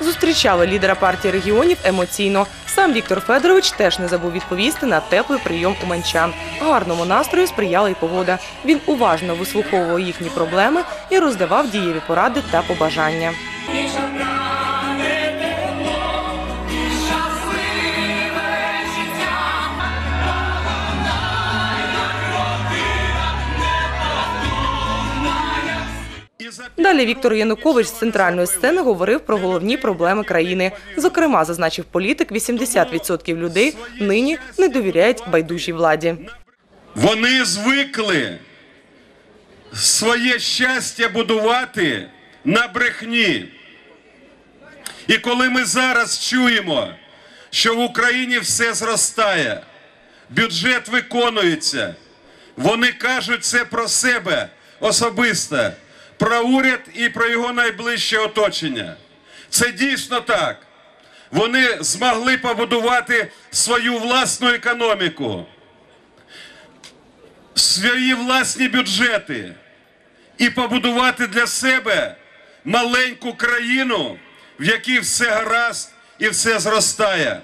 Зустрічали лідера партії регіонів емоційно. Сам Віктор Федорович теж не забув відповісти на теплий прийом уманчан. Гарному настрою сприяла й погода. Він уважно вислуховував їхні проблеми і роздавав дієві поради та побажання. Далі Віктор Янукович з центральної сцени говорив про головні проблеми країни. Зокрема, зазначив політик, 80% людей нині не довіряють байдужій владі. Вони звикли своє щастя будувати на брехні. І коли ми зараз чуємо, що в Україні все зростає, бюджет виконується, вони кажуть це про себе особисто, про уряд і про його найближче оточення. Це дійсно так. Вони змогли побудувати свою власну економіку свої власні бюджети і побудувати для себе маленьку країну, в якій все гаразд і все зростає.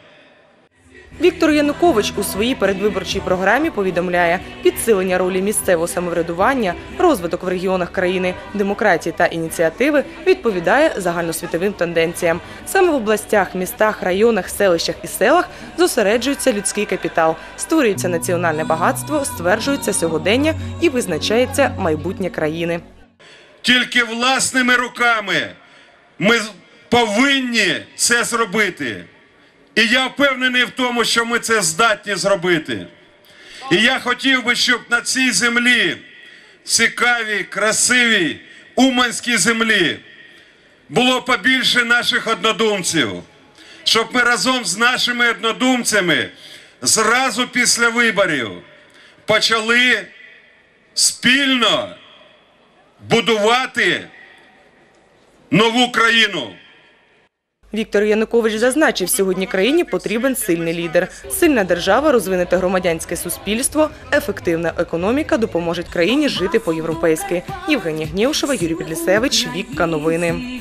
Віктор Янукович у своїй передвиборчій програмі повідомляє підсилення ролі місцевого самоврядування, розвиток в регіонах країни, демократії та ініціативи відповідає загальносвітовим тенденціям. Саме в областях, містах, районах, селищах і селах зосереджується людський капітал, створюється національне багатство, стверджується сьогодення і визначається майбутнє країни. Тільки власними руками ми повинні це зробити. І я впевнений в тому, що ми це здатні зробити. І я хотів би, щоб на цій землі, цікавій, красивій, уманській землі, було побільше наших однодумців, щоб ми разом з нашими однодумцями зразу після виборів почали спільно будувати нову країну. Віктор Янукович зазначив, сьогодні країні потрібен сильний лідер. Сильна держава, розвинете громадянське суспільство, ефективна економіка допоможуть країні жити по-європейськи. Євгенія Гнєвшева, Юрій Підлісевич, Вікка Новини.